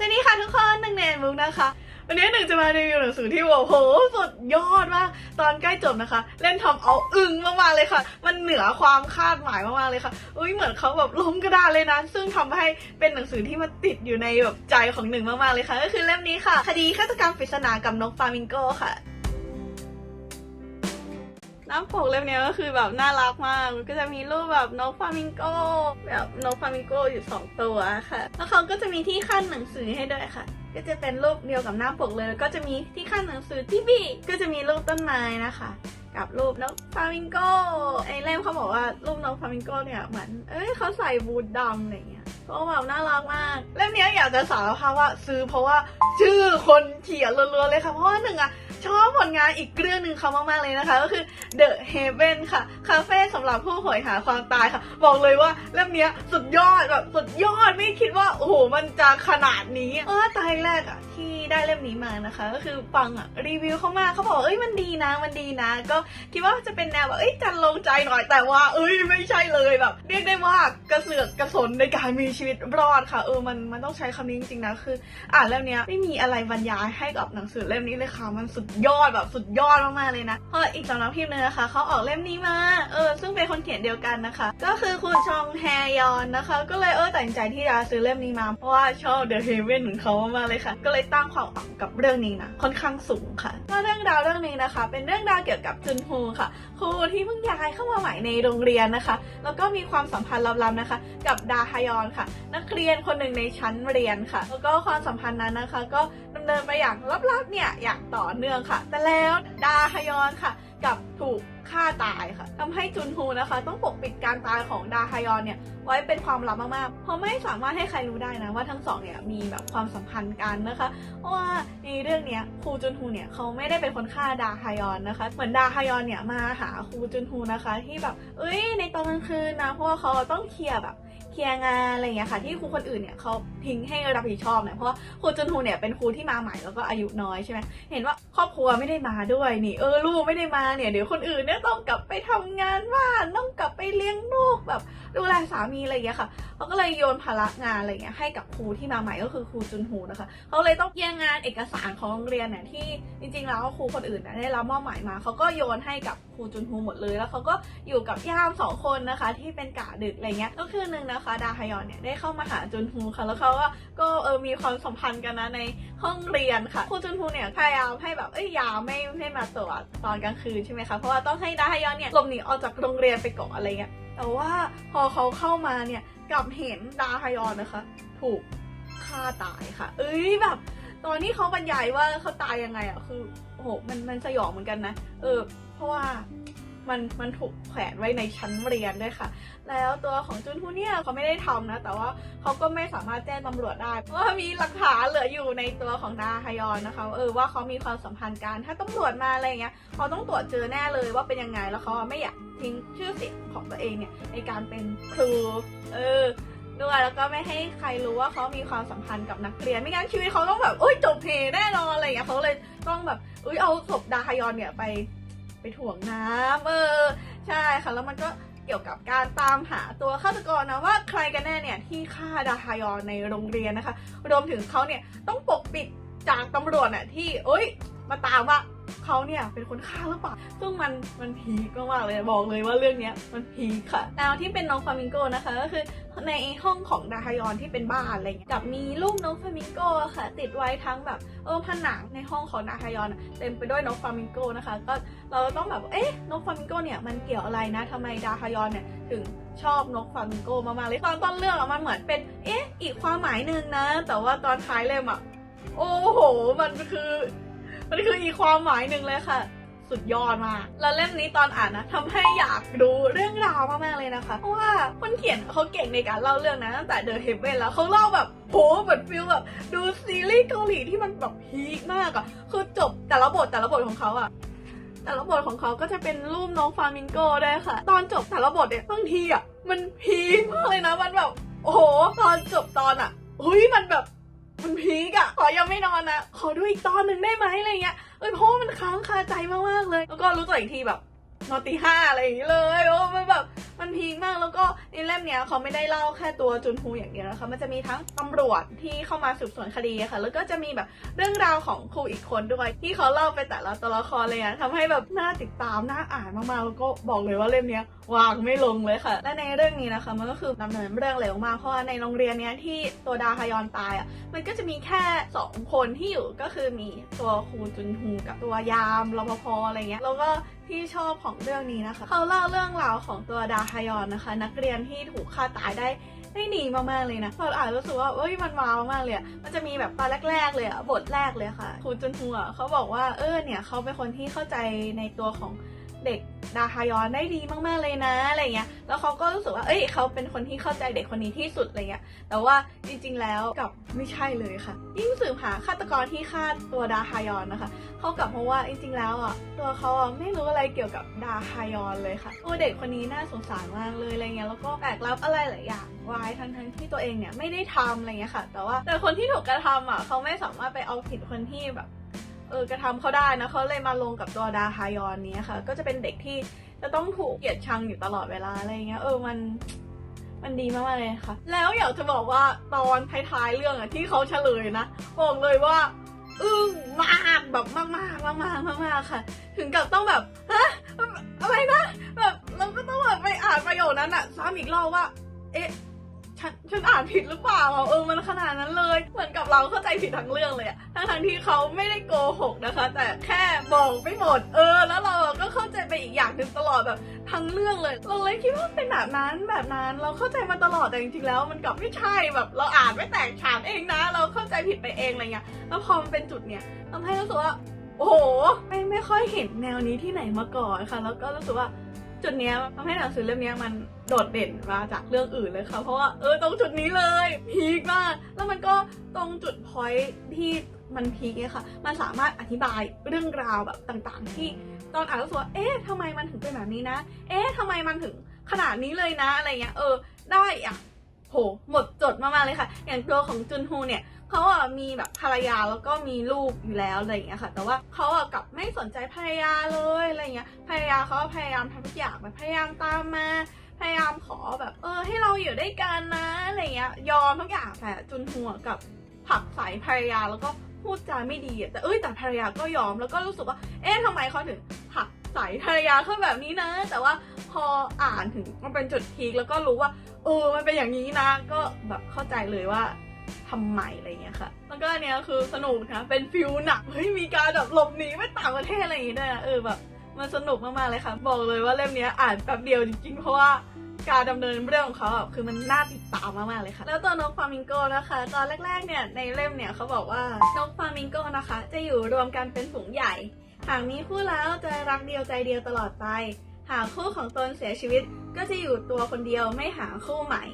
สวัสดีค่ะทุกคนหนึ่งเนนมุกนะคะ วันนี้หนึ่งจะมารีวิวหนังสือที่โอ้โหสุดยอดมากตอนใกล้จบนะคะ เล่นทำเอาอึ้งมากๆเลยค่ะ มันเหนือความคาดหมายมากๆเลยค่ะอุ้ยเหมือนเขาแบบล้มกระดานเลยนะซึ่งทำให้เป็นหนังสือที่มาติดอยู่ในแบบใจของหนึ่งมากๆเลยค่ะ ก็คือเล่มนี้ค่ะ คดีฆาตกรรมปริศนากับนกฟามิงโกค่ะ หน้าปกเล่มนี้ก็คือแบบน่ารักมาก มันก็จะมีรูปแบบนกฟามิงโกแบบนกฟามิงโกอยู่สองตัวค่ะ แล้วเขาก็จะมีที่ขั้นหนังสือให้ด้วยค่ะ ก็จะเป็นรูปเดียวกับหน้าปกเลย แล้วก็จะมีที่ขั้นหนังสือที่บีก็จะมีรูปต้นไม้นะคะ กับรูปนกฟามิงโกไอเล่มเขาบอกว่ารูปนกฟามิงโกเนี่ยเหมือนเอ้ยเขาใส่บูทดำอะไรเงี้ยก็แบบน่ารักมาก เล่มนี้อยากจะสารภาพว่าซื้อเพราะว่าชื่อคนเขียนล้วนๆเลยค่ะ เพราะว่าหนึ่งอะ ชอบผลงานอีกเรื่องหนึ่งเขามากๆเลยนะคะ ก็คือ The Haven ค่ะ คาเฟ่สำหรับผู้โหยหาความตายค่ะ บอกเลยว่าเล่มนี้สุดยอดแบบสุดยอดไม่คิดว่าโอ้โหมันจะขนาดนี้เออตายแรกอะที่ได้เล่มนี้มานะคะ ก็คือฟังอะรีวิวเข้ามาเขาบอกเอ้ยมันดีนะมันดีนะ ก็คิดว่าจะเป็นแนวแบบเอ้ยจันลงใจหน่อยแต่ว่า เอ้ยไม่ใช่เลยแบบเรียกได้ว่ากระเสือกกระสนในการมีชีวิตรอดค่ะ เออมันมันต้องใช้คำนี้จริงๆนะคือ อ่านเล่มเนี้ยไม่มีอะไรบรรยายให้กับหนังสือเล่มนี้เลยค่ะมันสุดยอดแบบสุดยอดมากๆเลยนะเพราะอีกสำนักพิมพ์นึงนะคะเขาออกเล่มนี้มาเออซึ่งเป็นคนเขียนเดียวกันนะคะ ก็คือคุณชองแฮยอนนะคะ ก็เลยเออตัดสินใจที่จะซื้อเล่มนี้มาเพราะว่าชอบ The Haven ของเขามากๆเลยค่ะ ก็เลยตั้งความหวังกับเรื่องนี้นะค่อนข้างสูงค่ะก็เรื่องราวเรื่องนี้นะคะ เป็นเรื่องราวเกี่ยวกับจุนฮูค่ะครูที่เพิ่งย้ายเข้ามาใหม่ในโรงเรียนนะคะ แล้วก็มีความสัมพันธ์ลับๆนะคะ กับดาฮยอนค่ะ นักเรียนคนหนึ่งในชั้นเรียนค่ะ แล้วก็ความสัมพันธ์นั้นนะคะ ก็ดำเนินไปอย่างลับๆเนี่ยอย่างต่อเนื่องค่ะ แต่แล้วดาฮยอนค่ะกับถูกฆ่าตายค่ะทำให้จุนฮูนะคะ ต้องปกปิดการตายของดาฮยอนเนี่ยไว้เป็นความลับมากๆ เพราะไม่สามารถให้ใครรู้ได้นะว่าทั้งสองเนี่ยมีแบบความสัมพันธ์กันนะคะเพราะว่าในเรื่องเนี้ยครูจุนฮูเนี่ยเขาไม่ได้เป็นคนฆ่าดาฮยอนนะคะ เหมือนดาฮยอนเนี่ยมาหาครูจุนฮูนะคะ ที่แบบเอ้ยในตอนกลางคืนนะเพราะว่าเขาต้องเคลียร์แบบ ลียร์งานอะไรเงี้ยค่ะ ที่ครูคนอื่นเนี่ยเขาทิ้งให้รับผิดชอบเนี่ยเพราะครูจุนฮูเนี่ยเป็นครูที่มาใหม่แล้วก็อายุน้อยใช่ไหมเห็นว่าครอบครัวไม่ได้มาด้วยนี่เออลูกไม่ได้มาเนี่ยเดี๋ยวคนอื่นเนี่ยต้องกลับไปทำงานบ้านต้องกลับไปเลี้ยงลูกแบบดูแลสามีอะไรเงี้ยค่ะเขาก็เลยโยนภาระงานอะไรเงี้ยให้กับครูที่มาใหม่ก็คือครูจุนฮูนะคะเขาเลยต้องแย่งงานเอกสารของโรงเรียนเนี่ยที่จริงๆแล้วครูคนอื่นเนี่ยได้รับมอบหมายมาเขาก็โยนให้กับ รูจุนฮูหมดเลย แล้วเขาก็อยู่กับย่ามสองคนนะคะ ที่เป็นกะดึกอะไรเงี้ยก็คือหนึ่งนะคะดาฮยอนเนี่ยได้เข้ามาหาจุนฮูค่ะแล้วเขาก็ก็เออมีความสัมพันธ์กันนะในห้องเรียนค่ะครูจุนฮูเนี่ยพยายามให้แบบเอ้ยยาไม่ไม่มาตรวจตอนกลางคืนใช่ไหมคะเพราะว่าต้องให้ดาฮยอนเนี่ยหลบหนีออกจากโรงเรียนไปก่อนอะไรเงี้ยแต่ว่าพอเขาเข้ามาเนี่ยกลับเห็นดาฮยอนนะคะ ถูกฆ่าตายค่ะ เอ้ยแบบตอนที่เขาบรรยายว่าเขาตายยังไงอะคือโอ้โหมันมันสยองเหมือนกันนะ เออ เพราะว่ามันมันถูกแขวนไว้ในชั้นเรียนด้วยค่ะ แล้วตัวของจุนฮูเนี่ยเขาไม่ได้ทำนะ แต่ว่าเขาก็ไม่สามารถแจ้งตำรวจได้ เพราะว่ามีหลักฐานเหลืออยู่ในตัวของดาฮยอนนะคะ เออว่าเขามีความสัมพันธ์กัน ถ้าตำรวจมาอะไรเงี้ยเขาต้องตรวจเจอแน่เลยว่าเป็นยังไง แล้วเขาไม่อยากทิ้งชื่อเสียงของตัวเองเนี่ยในการเป็นครู เออด้วยแล้วก็ไม่ให้ใครรู้ว่าเขามีความสัมพันธ์กับนักเรียน ไม่งั้นชีวิตเขาต้องแบบเอ้ยจบเพแน่นอนอะไรอย่างเงี้ยเขาเลยต้องแบบเอ้ยเอาศพดาฮยอนเนี่ยไป ไปถ่วงน้ำเออใช่ค่ะ แล้วมันก็เกี่ยวกับการตามหาตัวฆาตกรนะว่าใครกันแน่เนี่ยที่ฆ่าดาฮายอนในโรงเรียนนะคะ รวมถึงเขาเนี่ยต้องปกปิดจากตำรวจน่ะที่เอ้ย มาตามว่า เขาเนี่ยเป็นคนฆ่าหรือเปล่าซึ่งมันมันพีคมากๆเลยบอกเลยว่าเรื่องเนี้ยมันพีคค่ะแนวที่เป็นน้องฟามิงโกนะคะก็คือในห้องของดาฮยอนที่เป็นบ้านอะไรเงี้ยกับมีรูปน้องฟามิงโกค่ะ ติดไว้ทั้งแบบเออผนังในห้องของดาฮยอนเต็มไปด้วยนกฟามิงโกนะคะ ก็เราต้องแบบเอ๊ะนกฟามิงโกเนี่ยมันเกี่ยวอะไรนะทำไมดาฮยอนเนี่ยถึงชอบนกฟามิงโกมากๆเลยตอนต้นเรื่องอะมันเหมือนเป็น เอ๊ะ อีกความหมายหนึ่งนะ แต่ว่าตอนท้ายเล่มอะโอ้โห มันคือ มันคืออีความหมายหนึ่งเลยค่ะ สุดยอดมาก แล้วเล่มนี้ตอนอ่านนะทำให้อยากรู้เรื่องราวมากๆเลยนะคะ เพราะว่าคนเขียนเขาเก่งในการเล่าเรื่องนะตั้งแต่เดอะเฮเ e นแล้วเขาเล่าแบบโหเหมือนฟิลแบบดูซีรีส์เกาหลีที่มันแบบพีคมากอะคือจบแต่ละบทแต่ละบทของเขาอะแต่ละบทของเขาก็จะเป็นรูปน้องฟามิงโกได้ค่ะ ตอนจบแต่ละบทเนี่ยบางทีอะมันพีคมากเลยนะมันแบบโอ้โหตอนจบตอนอะเฮ้ยมันแบบ มันพีกอะขอยังไม่นอนนะขอดูอีกตอนหนึ่งได้ไหมอะไรเงี้ยเอ้ยเพราะว่ามันค้างคาใจมากๆเลย แล้วก็รู้ตัวอีกทีแบบนอนตีห้าอะไรอย่างงี้เลยโอ้มันแบบมันพีคมากแล้วก็ ในเล่มเนี้ยเขาไม่ได้เล่าแค่ตัวจุนฮูอย่างเดียวนะคะ มันจะมีทั้งตำรวจที่เข้ามาสืบสวนคดีค่ะ แล้วก็จะมีแบบเรื่องราวของครูอีกคนด้วยที่เขาเล่าไปแต่ละตัวละครเลยอะทำให้แบบน่าติดตามน่าอ่านมากๆแล้วก็บอกเลยว่าเล่มเนี้ยวางไม่ลงเลยค่ะ และในเรื่องนี้นะคะมันก็คือดำเนินเรื่องเร็วมากเพราะว่าในโรงเรียนเนี้ยที่ตัวดาฮยอนตายอะมันก็จะมีแค่สองคนที่อยู่ก็คือมีตัวครูจุนฮูกับตัวยามรปภอะไรเงี้ยแล้วก็ที่ชอบของเรื่องนี้นะคะ เขาเล่าเรื่องราวของตัวดาฮยอนนะคะ นักเรียนที่ถูกฆ่าตายได้ได้ดีมากๆเลยนะพออ่านรู้สึกว่าเอ้ยมันว้าวมากเลยอะมันจะมีแบบตอนแรก ๆ เลยอะบทแรกเลยค่ะคุณจุนหัวเขาบอกว่าเออเนี่ยเขาเป็นคนที่เข้าใจในตัวของ เด็กดาฮายอนได้ดีมากๆเลยนะอะไรเงี้ย แล้วเขาก็รู้สึกว่า เอ้ยเขาเป็นคนที่เข้าใจเด็กคนนี้ที่สุดอะไรเงี้ย แต่ว่าจริงๆแล้วกับไม่ใช่เลยค่ะ ยิ่งสืบหาฆาตกรที่ฆ่าตัวดาฮายอนนะคะเขากลับมาว่าจริงๆแล้วอะตัวเขาอะไม่รู้อะไรเกี่ยวกับดาฮายอนเลยค่ะตัวเด็กคนนี้น่าสงสารมากเลยอะไรเงี้ย แล้วก็แบกรับอะไรหลายอย่างไว้ทั้งๆที่ตัวเองเนี่ยไม่ได้ทำอะไรเงี้ยค่ะ แต่ว่าแต่คนที่ถูกกระทำอะเขาไม่สามารถไปเอาผิดคนที่แบบ เออกระทำเขาได้นะเขาเลยมาลงกับตัวดาฮายอนนี้ค่ะ ก็จะเป็นเด็กที่จะต้องถูกเกลียดชังอยู่ตลอดเวลาอะไรเงี้ยเออมันมันดีมากๆเลยค่ะ แล้วอยากจะบอกว่าตอนท้ายๆเรื่องอะที่เขาเฉลยนะบอกเลยว่าอึ้งมากแบบมากๆมากๆมากๆค่ะ ถึงกับต้องแบบฮะอะไรนะแบบเราก็ต้องแบบไปอ่านประโยคนั้นอะซ้ำอีกรอบว่า เอ๊ะ ฉันฉันอ่านผิดหรือเปล่าเออมันขนาดนั้นเลย เหมือนกับเราเข้าใจผิดทั้งเรื่องเลยอะทั้งทั้งๆที่เขาไม่ได้โกหกนะคะ แต่แค่บอกไม่หมด เออ แล้วเราก็เข้าใจไปอีกอย่างหนึ่งตลอดแบบทั้งเรื่องเลย เราเลยคิดว่าเป็นแบบนั้นแบบนั้น เราเข้าใจมาตลอดแต่จริงๆแล้วมันกลับไม่ใช่แบบเราอ่านไม่แตกฉานเองนะ เราเข้าใจผิดไปเองอะไรเงี้ยแล้วพอมันเป็นจุดเนี้ยทำให้รู้สึกว่าโอ้โหไม่ไม่ค่อยเห็นแนวนี้ที่ไหนมาก่อนค่ะ แล้วก็รู้สึกว่า จุดเนี้ยทำให้หนังสือเล่มนี้มันโดดเด่นมาจากเรื่องอื่นเลยค่ะ เพราะว่าเออตรงจุดนี้เลยพีคมากแล้วมันก็ตรงจุดพอยที่มันพีคเนี่ยค่ะ มันสามารถอธิบายเรื่องราวแบบต่างๆ ที่ตอนอ่านรู้สึกว่าเอ๊ะทำไมมันถึงเป็นแบบนี้นะ เอ๊ะทำไมมันถึงขนาดนี้เลยนะอะไรเงี้ยเออได้อะโหหมดจดมากๆเลยค่ะ อย่างตัวของจุนฮูเนี่ย เขาอะมีแบบภรรยาแล้วก็มีลูกอยู่แล้วอะไรอย่างเงี้ยค่ะ แต่ว่าเขาอะกลับไม่สนใจภรรยาเลยอะไรเงี้ยภรรยาเขาพยายามทำทุกอย่างแบบพยายามตามมา พยายามขอแบบเออให้เราอยู่ด้วยกันนะอะไรเงี้ยยอมทุกอย่างแต่จุนฮูอะกับผลักใส่ภรรยาแล้วก็พูดจาไม่ดีแต่เอ้ยแต่ภรรยาก็ยอมแล้วก็รู้สึกว่า เอ๊ะทำไมเขาถึงผลักใส่ภรรยาเขาแบบนี้นะ แต่ว่าพออ่านถึงมันเป็นจุดพีคแล้วก็รู้ว่าเออมันเป็นอย่างนี้นะ ก็แบบเข้าใจเลยว่า ทำไมอะไรเงี้ยค่ะ แล้วก็อันเนี้ยคือสนุกนะ เป็นฟิลหนัก เฮ้ยมีการแบบหลบหนีไปต่างประเทศอะไรอย่างเงี้ด้วยนะเออแบบมันสนุกมากๆเลยค่ะ บอกเลยว่าเล่มเนี้ยอ่านแป๊บเดียวจริงๆ เพราะว่าการดำเนินเรื่องของเขาอะคือมันน่าติดตามมากๆเลยค่ะ แล้วตัวนกฟามิงโกนะคะ ตอนแรกๆเนี่ยในเล่มเนี่ยเขาบอกว่านกฟามิงโกนะคะ จะอยู่รวมกันเป็นฝูงใหญ่ หากมีคู่แล้วจะรักเดียวใจเดียวตลอดไป หากคู่ของตนเสียชีวิต ก็จะอยู่ตัวคนเดียวไม่หาคู่ใหม่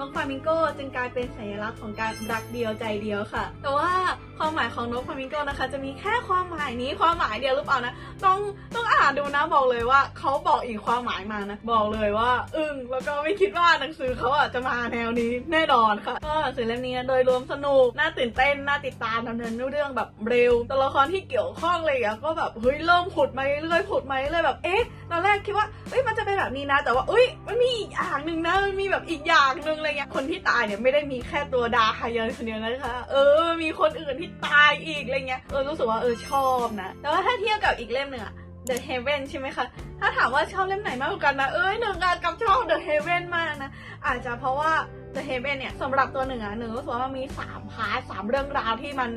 นกฟลามิงโกจึงกลายเป็นสัญลักษณ์ของการรักเดียวใจเดียวค่ะ แต่ว่าความหมายของนกฟลามิงโกนะคะ จะมีแค่ความหมายนี้ความหมายเดียวหรือเปล่านะต้องต้องอ่านดูนะบอกเลยว่าเขาบอกอีกความหมายมานะบอกเลยว่าอึ้งแล้วก็ไม่คิดว่าหนังสือเขาอะจะมาแนวนี้แน่นอนค่ะก็หนังสือเล่มนี้โดยรวมสนุกน่าตื่นเต้นน่าติดตามดำเนินเรื่องแบบเร็วตัวละครที่เกี่ยวข้องเลยอะก็แบบเฮ้ยเริ่มผุดมาเรื่อยๆผุดมาเรื่อยแบบเอ๊ะตอนแรกคิดว่าเอ้ยมันจะเป็นแบบนี้นะ แต่ว่าเอ้ยมันมีอีกอย่างหนึ่งนะมันมีแบบอีกอย่างหนึ่งอะไรเงี้ยคนที่ตายเนี่ยไม่ได้มีแค่ตัวดาฮายอนคนเดียวนะคะ เออ มีคนอื่นที่ตายอีกอะไรเงี้ย เออรู้สึกว่าเออชอบนะ แต่ว่าถ้าเทียบกับอีกเล่มหนึ่งอะ The Heaven ใช่ไหมคะ ถ้าถามว่าชอบเล่มไหนมากกว่ากันนะ เอ้ยหนึ่งอะกับชอบ The Heaven มากนะ อาจจะเพราะว่า The Heaven เนี่ยสำหรับตัวหนึ่งอะหนึ่งรู้สึกว่ามันมีสามพาร์ทสามเรื่องราวที่มัน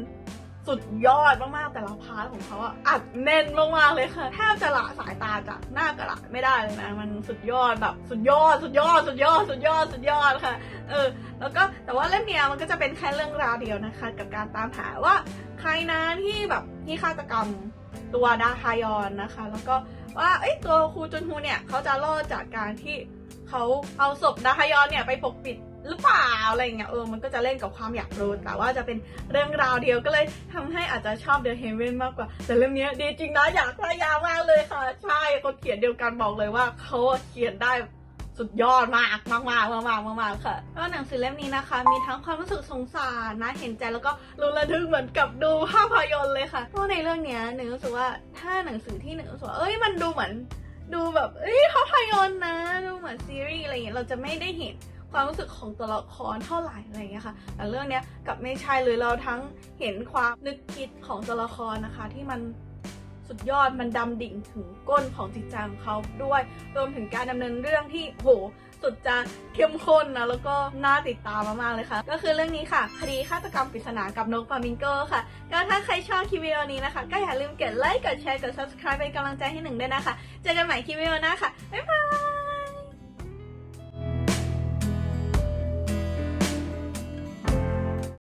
สุดยอดมากๆแต่ละพาร์ทของเขาอะอัดแน่นมากๆเลยค่ะแทบจะละสายตาจากหน้ากระดาษไม่ได้เลยนะ มันสุดยอดแบบสุดยอด สุดยอด สุดยอด สุดยอด สุดยอดค่ะ เออ แล้วก็แต่ว่าเล่มเนี้ยมันก็จะเป็นแค่เรื่องราวเดียวนะคะ กับการตามหาว่าใครนะที่แบบที่ฆาตกรรมตัวดาฮายอนนะคะ แล้วก็ว่าเอ้ตัวครูจุนฮูเนี่ยเขาจะรอดจากการที่เขาเอาศพดาฮายอนเนี่ยไปปกปิด หรือเปล่าอะไรอย่างเงี้ยเออมันก็จะเล่นกับความอยากรู้แต่ว่าจะเป็นเรื่องราวเดียวก็เลยทำให้อาจจะชอบเดอะเฮเวนมากกว่า แต่เรื่องนี้ดีจริงนะอยากพยายามมากเลยค่ะ ใช่คนเขียนเดียวกันบอกเลยว่าเขาเขียนได้สุดยอดมากมากมากมากมากมากมากค่ะก็หนังสือเล่มนี้นะคะ มีทั้งความรู้สึกสงสารนะเห็นใจแล้วก็รุนระทึกเหมือนกับดูภาพยนตร์เลยค่ะเพราะในเรื่องเนี้ยหนึ่งรู้สึกว่าถ้าหนังสือที่หนึ่งรู้สึกว่าเอ้ยมันดูเหมือนดูแบบเอ้ยภาพยนตร์นะ ดูเหมือนซีรีส์อะไรอย่างเงี้ยเราจะไม่ได้เห็น ความรู้สึกของตัวละครเท่าไหร่อะไรอย่างเงี้ยค่ะแต่เรื่องเนี้ยกับไม่ใช่เลยเราทั้งเห็นความนึกคิดของตัวละครนะคะ ที่มันสุดยอดมันดำดิ่งถึงก้นของจิตใจของเขาด้วย รวมถึงการดำเนินเรื่องที่โหสุดจะเข้มข้นนะแล้วก็น่าติดตามมากๆเลยค่ะ ก็คือเรื่องนี้ค่ะ คดีฆาตกรรมปริศนากับนกฟลามิงโก้ค่ะ ก็ถ้าใครชอบคลิปวิดีโอนี้นะคะ ก็อย่าลืมกดไลค์กดแชร์กด subscribe เป็นกำลังใจให้หนึ่งด้วยนะคะ เจอกันใหม่คลิปวิดีโอหน้าค่ะบ๊ายบาย